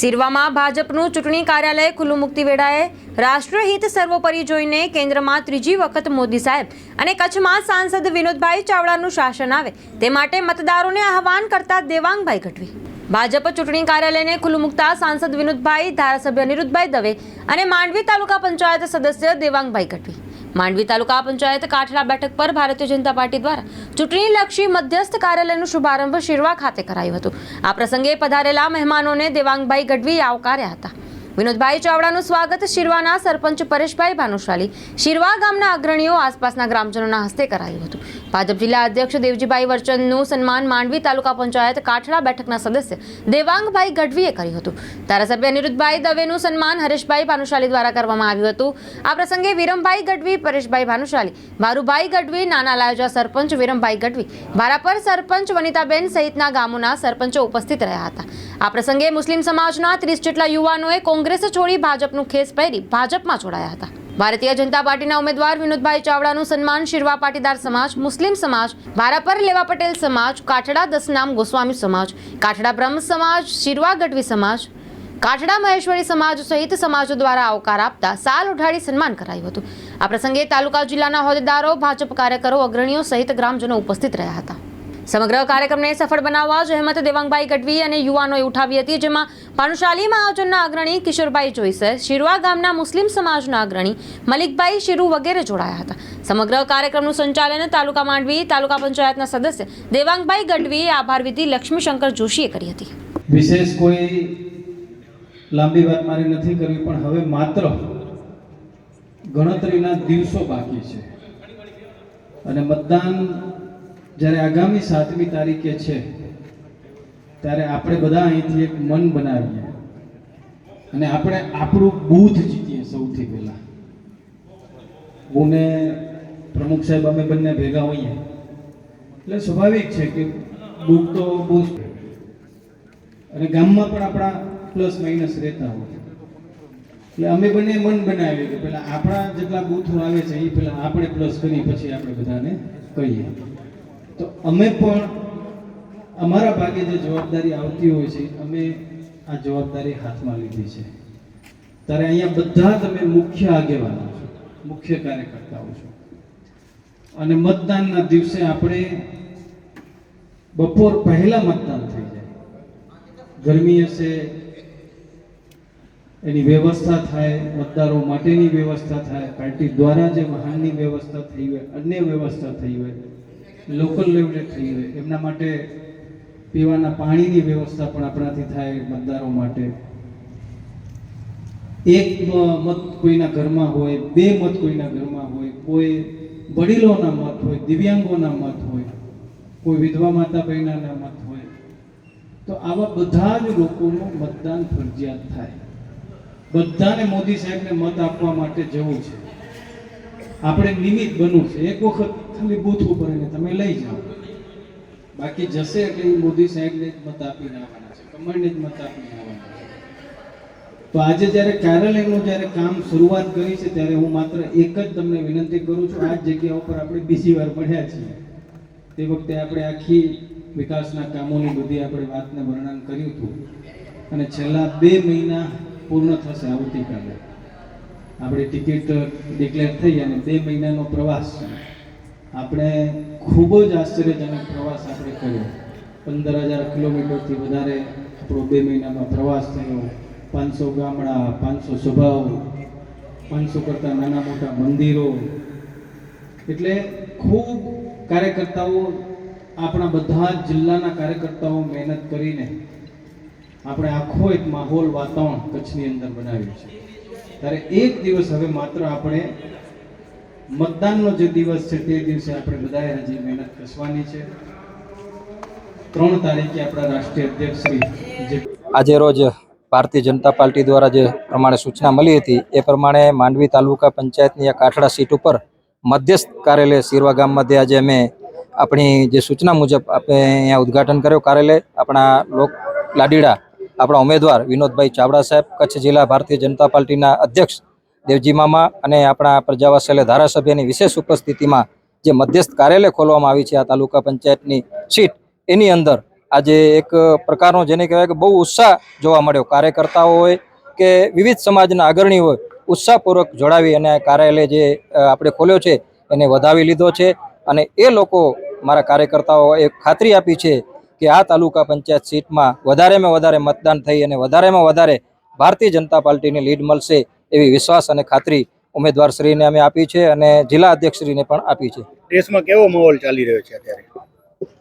સિરવામાં ભાજપનું ચૂંટણી કાર્યાલય ખુલ્લું મુક્તિ વેળાએ રાષ્ટ્રહિત સર્વોપરી જોઈને કેન્દ્રમાં ત્રીજી વખત મોદી સાહેબ અને કચ્છમાં સાંસદ વિનોદભાઈ ચાવડાનું શાસન આવે તે માટે મતદારોને આહવાન કરતા દેવાંગભાઈ ગઢવી. ભાજપ ચૂંટણી કાર્યાલયને ખુલ્લું મુકતા સાંસદ વિનોદભાઈ, ધારાસભ્ય અનિરુદ્ધભાઈ દવે અને માંડવી તાલુકા પંચાયત સદસ્ય દેવાંગભાઈ ગઢવી. માંડવી તાલુકા પંચાયત કાઠલા બેઠક પર ભારતીય જનતા પાર્ટી દ્વારા ચૂંટણીલક્ષી મધ્યસ્થ કાર્યાલયનો શુભારંભ શિરવા ખાતે કરાયું હતું. આ પ્રસંગે પધારેલા મહેમાનોને દેવાંગભાઈ ગઢવી આવકાર્યા હતા. વિનોદભાઈ ચાવડાનું સ્વાગત, શિરવાના સરપંચ પરેશભાઈ ભાનુશાલી. શિરવા ગામના અગ્રણીઓ આસપાસના ગ્રામજનોના હસ્તે કરાયું હતું. ભાજપ જિલ્લા અધ્યક્ષ દેવજીભાઈ વરચંદનું સન્માન માંડવી તાલુકા પંચાયત કાઠડા બેઠકના સદસ્ય દેવાંગભાઈ ગઢવીએ કર્યું હતું. ધારાસભ્ય અનિરુદ્ધભાઈ દવેનું સન્માન હરેશભાઈ ભાનુશાલી દ્વારા કરવામાં આવ્યું હતું. આ પ્રસંગે વિરમભાઈ ગઢવી, પરેશભાઈ ભાનુશાલી ભારુભાઈ ગઢવી, નાના લાયોજા સરપંચ વિરમભાઈ ગઢવી ભારાપર સરપંચ વનિતાબેન સહિતના ગામોના સરપંચો ઉપસ્થિત રહ્યા હતા. આ પ્રસંગે મુસ્લિમ સમાજના ત્રીસ જેટલા યુવાનોએ કોંગ્રેસ છોડી ભાજપનું ખેસ પહેરી ભાજપમાં જોડાયા હતા. ભારતીય જનતા પાર્ટીના ઉમેદવાર વિનોદભાઈ ચાવડાનું સન્માન શિરવા પાટીદાર સમાજ, મુસ્લિમ સમાજ ભારાપર લેવા પટેલ સમાજ, કાઠડા દસનામ ગોસ્વામી સમાજ, કાઠડા બ્રહ્મ સમાજ, શિરવા ગઢવી સમાજ, કાઠડા મહેશ્વરી સમાજ સહિત સમાજો દ્વારા આવકાર આપતા સાલ ઉઠાડી સન્માન કરાયું હતું. આ પ્રસંગે તાલુકા જિલ્લાના હોદ્દેદારો, ભાજપ કાર્યકરો, અગ્રણીઓ સહિત ગ્રામજનો ઉપસ્થિત રહ્યા હતા. સમગ્ર કાર્યક્રમને સફળ બનાવવા જહેમત દેવાંગભાઈ ગઢવી અને યુવાનોએ ઉઠાવી હતી, જેમાં ભાનુશાલી મહાજનના અગ્રણી કિશોરભાઈ જોઈસર શિરવા ગામના મુસ્લિમ સમાજના અગ્રણી મલિકભાઈ શિરુ વગેરે જોડાયા હતા. સમગ્ર કાર્યક્રમનું સંચાલન તાલુકા માંડવી, તાલુકા પંચાયતના સદસ્ય દેવાંગભાઈ ગઢવીએ આભાર વિધિ લક્ષ્મીશંકર જોશીએ કરી હતી. વિશેષ કોઈ લાંબી વાત મારી નથી કરવી, પણ હવે માત્ર ગણતરીના દિવસો બાકી છે. અને મતદાન જ્યારે આગામી સાતમી તારીખે છે, ત્યારે આપણે બધા અહીંથી એક મન બનાવીએ. અને આપણે આપણું બૂથ જીતીએ સૌથી પહેલા. હું પ્રમુખ સાહેબ અમે બંને ભેગા હોઈએ. એટલે સ્વાભાવિક છે કે બુક તો બહુ અને ગામમાં પણ આપણા પ્લસ માઇનસ રહેતા હોય. એટલે અમે બંને મન બનાવીએ કે પેલા આપણા જેટલા બૂથો આવે છે, એ પેલા આપણે પ્લસ કરી પછી આપણે બધાને કહીએ. તો અમે પણ અમારા ભાગે જે જવાબદારી આવતી હોય છે, અમે આ જવાબદારી હાથમાં લીધી છે. ત્યારે અહીંયા બધા તમે મુખ્ય આગેવાનો છો, મુખ્ય કાર્યકર્તાઓ છો. અને મતદાનના દિવસે આપણે બપોર પહેલા મતદાન થઈ જાય. ગરમી હશે, એની વ્યવસ્થા થાય, મતદારો માટેની વ્યવસ્થા થાય, પાર્ટી દ્વારા જે વાહનની વ્યવસ્થા થઈ હોય, અન્ય વ્યવસ્થા થઈ હોય લોકલ લેવલે થઈ હોય એમના માટે પીવાના પાણીની વ્યવસ્થા પણ આપણાથી થાય મતદારો માટે. એક મત કોઈના ઘરમાં હોય, બે મત કોઈના ઘરમાં હોય, કોઈ વડીલોના મત હોય, દિવ્યાંગોના મત હોય, કોઈ વિધવા માતા બહેનાના મત હોય, તો આવા બધા જ લોકોનું મતદાન ફરજિયાત થાય. બધાને મોદી સાહેબને મત આપવા માટે જવું છે. આપણે નિમિત્ત બનવું છે. એક વખત ખાલી બૂથ ઉપર એને તમે લઈ જાઓ. બાકી જશે એટલે મોદી સાહેબને જ મત આપીને આવવાના છે. કમળને જ મત આપીને આવવાના છે. તો આજે જ્યારે કાર્યાલયનું જ્યારે કામ શરૂઆત કરી છે, ત્યારે હું માત્ર એક જ તમને વિનંતી કરું છું, આ જ જગ્યા ઉપર આપણે બીજી વાર મળ્યા છીએ. તે વખતે આપણે આખી વિકાસના કામોની બધી આપણે વાતને વર્ણન કર્યું હતું. અને છેલ્લા બે મહિના પૂર્ણ થશે આવતીકાલે. આપણી ટિકિટ ડિક્લેર થઈ અને બે મહિનાનો પ્રવાસ આપણે ખૂબ જ આશ્ચર્યજનક પ્રવાસ આપણે કર્યો. પંદર હજાર કિલોમીટરથી વધારે આપણો બે મહિનામાં પ્રવાસ થયો. પાંચસો ગામડા, પાંચસો સભાઓ પાંચસો કરતાં નાના મોટા મંદિરો. એટલે ખૂબ કાર્યકર્તાઓ આપણા બધા જ જિલ્લાના કાર્યકર્તાઓ મહેનત કરીને આપણે આખો એક માહોલ વાતાવરણ કચ્છની અંદર બનાવ્યું છે. ત્યારે એક દિવસ હવે માત્ર આપણે મતદાનનો જે દિવસ છે તે દિવસે આપણે બધાએ હજી મહેનત કસવાની છે. ત્રણ તારીખે આપણા રાષ્ટ્રીય અધ્યક્ષ આજે રોજ ભારતીય જનતા પાર્ટી દ્વારા જે પ્રમાણે સૂચના મળી હતી, એ પ્રમાણે માંડવી તાલુકા પંચાયતની આ કાઠડા સીટ ઉપર મધ્યસ્થ કાર્યાલય સિરવા ગામમાંથી આજે અમે આપણી જે સૂચના મુજબ આપણે અહીંયા ઉદ્ઘાટન કર્યો. કાર્યાલય આપણા લોક લાડીડા આપણા ઉમેદવાર વિનોદભાઈ ચાવડા સાહેબ, કચ્છ જિલ્લા ભારતીય જનતા પાર્ટીના અધ્યક્ષ દેવજી મામા અને આપણા પ્રજાવાસલ્ય ધારાસભ્યની વિશેષ ઉપસ્થિતિમાં જે મધ્યસ્થ કાર્યાલય ખોલવામાં આવી છે, આ તાલુકા પંચાયતની સીટ, એની અંદર આજે એક પ્રકારનો જેને કહેવાય કે બહુ ઉત્સાહ જોવા મળ્યો. કાર્યકર્તાઓ હોય કે વિવિધ સમાજના અગ્રણી હોય, ઉત્સાહપૂર્વક જોડાવી અને આ કાર્યાલય જે આપણે ખોલ્યો છે, એને વધાવી લીધો છે. અને એ લોકો મારા કાર્યકર્તાઓ એક ખાતરી આપી છે કે આ તાલુકા પંચાયત સીટમાં વધારેમાં વધારે મતદાન થઈ અને વધારેમાં વધારે ભારતીય જનતા પાર્ટીની લીડ મળશે. એવી વિશ્વાસ અને ખાતરી ઉમેદવારશ્રીને અમે આપી છે અને જિલ્લા અધ્યક્ષશ્રીને પણ આપી છે. દેશમાં કેવો માહોલ ચાલી રહ્યો છે અત્યારે?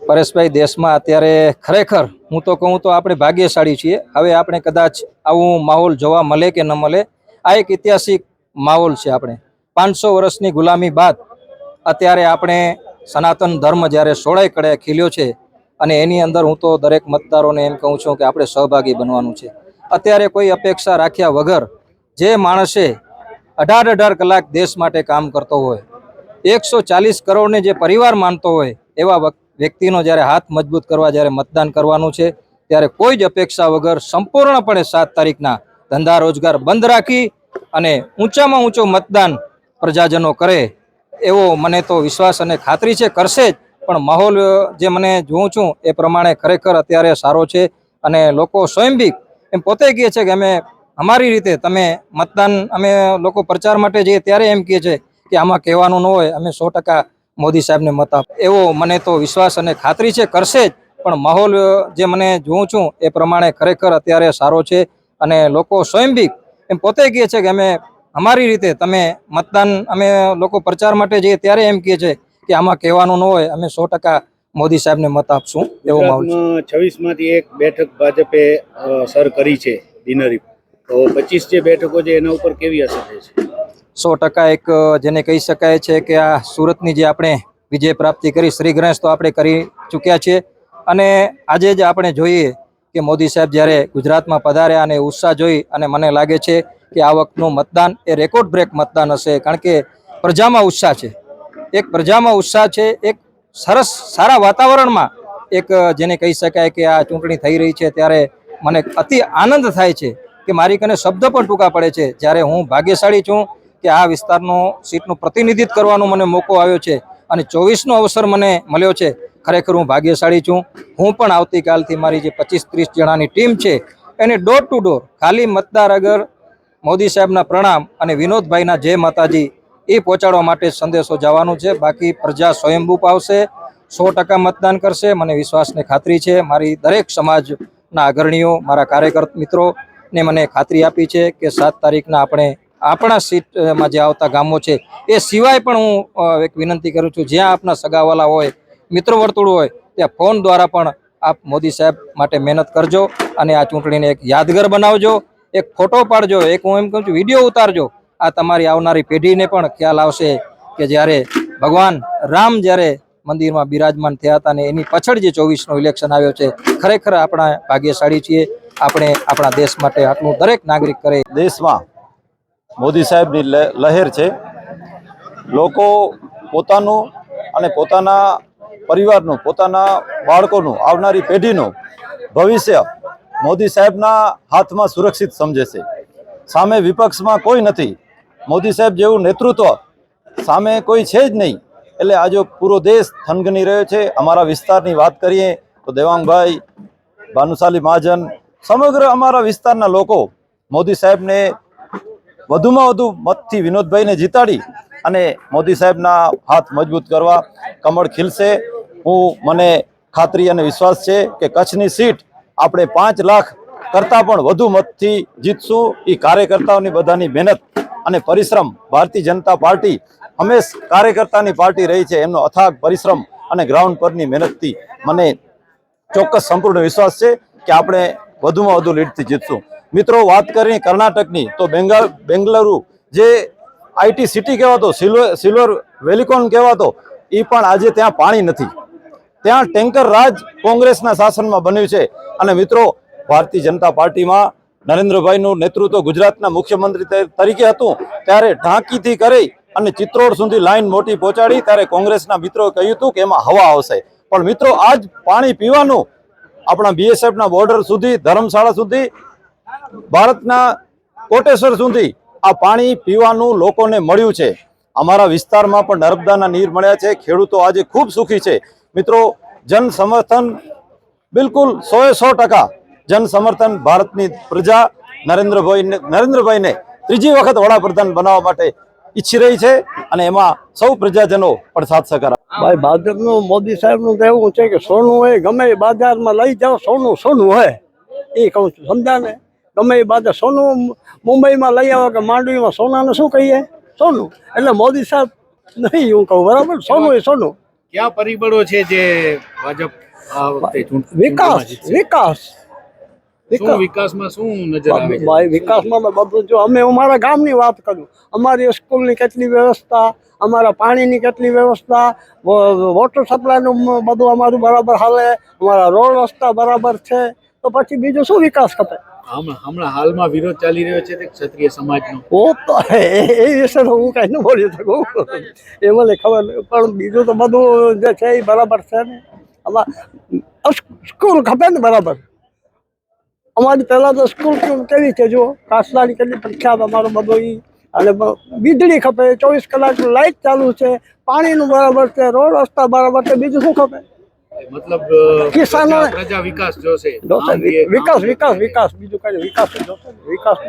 પરેશભાઈ દેશમાં અત્યારે ખરેખર હું તો કહું તો આપણે ભાગ્યશાળી છીએ. હવે આપણે કદાચ આવું માહોલ જોવા મળે કે ન મળે આ એક ઐતિહાસિક માહોલ છે આપણે. પાંચસો વર્ષની ગુલામી બાદ અત્યારે આપણે સનાતન ધર્મ જ્યારે સોળાઈ કડે ખીલ્યો છે અને એની અંદર હું તો દરેક મતદારોને એમ કહું છું કે આપણે સહભાગી બનવાનું છે. અત્યારે કોઈ અપેક્ષા રાખ્યા વગર જે માણસે અઢાર અઢાર કલાક દેશ માટે કામ કરતો હોય, એકસો ચાલીસ કરોડને જે પરિવાર માનતો હોય, એવા વ્યક્તિનો જ્યારે હાથ મજબૂત કરવા, જ્યારે મતદાન કરવાનું છે, ત્યારે કોઈ જ અપેક્ષા વગર સંપૂર્ણપણે સાત તારીખના ધંધા રોજગાર બંધ રાખી અને ઊંચામાં ઊંચો મતદાન પ્રજાજનો કરે, એવો મને તો વિશ્વાસ અને ખાતરી છે, કરશે જ. પણ માહોલ જે મને જોઉં છું, એ પ્રમાણે ખરેખર અત્યારે સારો છે અને લોકો સ્વયંભિક એમ પોતે કહે છે કે અમે અમારી રીતે તમે મતદાન, અમે લોકો પ્રચાર માટે જઈએ ત્યારે એમ કહે છે કે આમાં કહેવાનું ન હોય, અમે સો મોદી સાહેબને મત આપ એવો મને તો વિશ્વાસ અને ખાતરી છે, કરશે જ. પણ માહોલ જે મને જોઉં છું એ પ્રમાણે ખરેખર અત્યારે સારો છે અને લોકો સ્વયંભી એમ પોતે કહે છે કે અમે અમારી રીતે તમે મતદાન, અમે લોકો પ્રચાર માટે જઈએ ત્યારે એમ કહે છે કે આમાં કહેવાનું ન હોય, અમે સો મોદી સાહેબને મત આપશું. એવો માહોલ છે. ગુજરાતમાં છવ્વીસમાંથી એક બેઠક ભાજપે સર કરી છે, બિનહરીફ. તો પચીસ જે બેઠકો છે એના ઉપર કેવી અસર થશે સો ટકા એક જેને કહી શકાય છે કે આ સુરતની જે આપણે વિજય પ્રાપ્તિ કરી, શ્રી ગણેશ તો આપણે કરી ચૂક્યા છીએ અને આજે જ આપણે જોઈએ કે મોદી સાહેબ જ્યારે ગુજરાતમાં પધાર્યા અને ઉત્સાહ જોઈ અને મને લાગે છે કે આ વખતનું મતદાન એ રેકોર્ડ બ્રેક મતદાન હશે, કારણ કે પ્રજામાં ઉત્સાહ છે. એક પ્રજામાં ઉત્સાહ છે, એક સરસ સારા વાતાવરણમાં એક જેને કહી શકાય કે આ ચૂંટણી થઈ રહી છે, ત્યારે મને અતિ આનંદ થાય છે કે મારી કને શબ્દ પણ ટૂંકા પડે છે. જ્યારે હું ભાગ્યશાળી છું કે આ વિસ્તારનો સીટનું પ્રતિનિધિત્વ કરવાનો મને મોકો આવ્યો છે અને ચોવીસનો અવસર મને મળ્યો છે, ખરેખર હું ભાગ્યશાળી છું. હું પણ આવતીકાલથી મારી જે પચીસ ત્રીસ જણાની ટીમ છે, એને ડોર ટુ ડોર ખાલી મતદાર અગર મોદી સાહેબના પ્રણામ અને વિનોદભાઈના જય માતાજી એ પહોંચાડવા માટે સંદેશો જવાનો છે. બાકી પ્રજા સ્વયંભૂપ આવશે સો ટકા મતદાન કરશે. મને વિશ્વાસને ખાતરી છે. મારી દરેક સમાજના અગ્રણીઓ, મારા કાર્યકર મિત્રોને મને ખાતરી આપી છે કે સાત તારીખના આપણે આપણા સીટમાં જે આવતા ગામો છે, એ સિવાય પણ હું એક વિનંતી કરું છું, જ્યાં આપના સગાવાલા હોય મિત્ર વર્તુળ હોય, ત્યાં ફોન દ્વારા પણ આપ મોદી સાહેબ માટે મહેનત કરજો અને આ ચૂંટણીને એક યાદગાર બનાવજો, એક ફોટો પાડજો, એક હું એમ કહું છું, વીડિયો ઉતારજો. આ તમારી આવનારી પેઢીને પણ ખ્યાલ આવશે કે જ્યારે ભગવાન રામ જ્યારે મંદિરમાં બિરાજમાન થયા હતા અને એની પાછળ જે ચોવીસનો ઇલેક્શન આવ્યો છે, ખરેખર આપણા ભાગ્યશાળી છીએ. આપણે આપણા દેશ માટે આટલું દરેક નાગરિક કરે. દેશમાં મોદી સાહેબની લહેર છે. લોકો પોતાનું અને પોતાના પરિવારનું, પોતાના બાળકોનું, આવનારી પેઢીનું ભવિષ્ય મોદી સાહેબના હાથમાં સુરક્ષિત સમજે છે. સામે વિપક્ષમાં કોઈ નથી. મોદી સાહેબ જેવું નેતૃત્વ સામે કોઈ છે જ નહીં. એટલે આજે પૂરો દેશ થનગની રહ્યો છે, અમારા વિસ્તારની વાત કરીએ તો દેવાંગભાઈ, ભાનુશાલી મહાજન સમગ્ર અમારા વિસ્તારના લોકો મોદી સાહેબને વધુમાં વધુ મતથી વિનોદભાઈને જીતાડી અને મોદી સાહેબના હાથ મજબૂત કરવા કમળ ખીલશે. હું, મને ખાતરી અને વિશ્વાસ છે કે કચ્છની સીટ આપણે પાંચ લાખ કરતાં પણ વધુ મતથી જીતશું. એ કાર્યકર્તાઓની બધાની મહેનત અને પરિશ્રમ ભારતીય જનતા પાર્ટી હંમેશ કાર્યકર્તાની પાર્ટી રહી છે. એમનો અથાગ, પરિશ્રમ અને ગ્રાઉન્ડ પરની મહેનતથી મને ચોક્કસ સંપૂર્ણ વિશ્વાસ છે કે આપણે વધુમાં વધુ લીડથી જીતશું. મિત્રો, વાત કરીએ કર્ણાટકની, તો બેંગાલ બેંગલુરુ જે આઈટી સિટી કહેવાતો, સિલ્વર સિલ્વર વેલિકોન કહેવાતો એ પણ આજે ત્યાં પાણી નથી. ત્યાં ટેન્કર રાજ કોંગ્રેસના શાસનમાં બન્યું છે. અને મિત્રો, ભારતીય જનતા પાર્ટીમાં નરેન્દ્રભાઈનું નેતૃત્વ ગુજરાતના મુખ્યમંત્રી તરીકે હતું, ત્યારે ઢાંકીથી કરી અને ચિત્રોડ સુધી લાઈન મોટી પહોંચાડી, ત્યારે કોંગ્રેસના મિત્રો કહ્યું હતું કે એમાં હવા આવશે. પણ મિત્રો, આજ પાણી પીવાનું આપણા બીએસએફના બોર્ડર સુધી, ધર્મશાળા સુધી, ભારતના કોટેશ્વર સુધી આ પાણી પીવાનું લોકોને મળ્યું છે. અમારા વિસ્તારમાં પણ નર્મદાના નીર મળ્યા છે. ખેડૂતો આજે ખૂબ સુખી છે. મિત્રો જન સમર્થન બિલકુલ સોએ સો ટકા. જન સમર્થન ભારતની પ્રજા નરેન્દ્રભાઈને નરેન્દ્રભાઈને ત્રીજી વખત વડાપ્રધાન બનાવવા માટે ઈચ્છી રહી છે અને એમાં સૌ પ્રજાજનો પણ સાથ સહકાર. ભાઈ ભાજપનું મોદી સાહેબનું એવું છે કે સોનું હોય ગમે એ બાજારમાં લઈ જાઓ સોનું સોનું હોય. એ કહું છું સમજા ને ગમે એ બાજાર સોનું મુંબઈમાં લઈ આવો કે માંડવીમાં સોનાને શું કહીએ? સોનું. એટલે મોદી સાહેબ નહીં હું કહું બરાબર? સોનું એ સોનું. કયા પરિબળો છે જે ભાજપ વિકાસ વિકાસ. વિકાસમાં શું નજર આવે ભાઈ વિકાસમાં તો બધું જો અમે અમારા ગામની વાત કરું અમારી સ્કૂલની કેટલી વ્યવસ્થા અમારા પાણીની કેટલી વ્યવસ્થા વોટર સપ્લાયનું બધું અમારું બરાબર હાલે અમારા રોડ રસ્તા બરાબર છે તો પછી બીજું શું વિકાસ ખપે હમણાં હમણાં હાલમાં વિરોધ ચાલી રહ્યો છે તે ક્ષત્રિય સમાજનો. ઓ તો એ વિશે તો હું કાંઈ ન બોલી શકું. એ મને ખબર. પણ બીજું તો બધું જે છે એ બરાબર છે ને. આમાં સ્કૂલ ખપે ને બરાબર. અમારી પહેલાં તો સ્કૂલ કેવું- કેવી છે જો કાસલાની કેટલી પ્રખ્યાત અમારો બધો એ અને વીજળી ખપે ચોવીસ કલાક લાઇટ ચાલુ છે પાણીનું બરાબર છે રોડ રસ્તા બરાબર છે બીજું શું ખપે? મતલબ કિસાનો- પ્રજા- વિકાસ જોશે. વિકાસ વિકાસ વિકાસ બીજું કઈ વિકાસ જોશે વિકાસ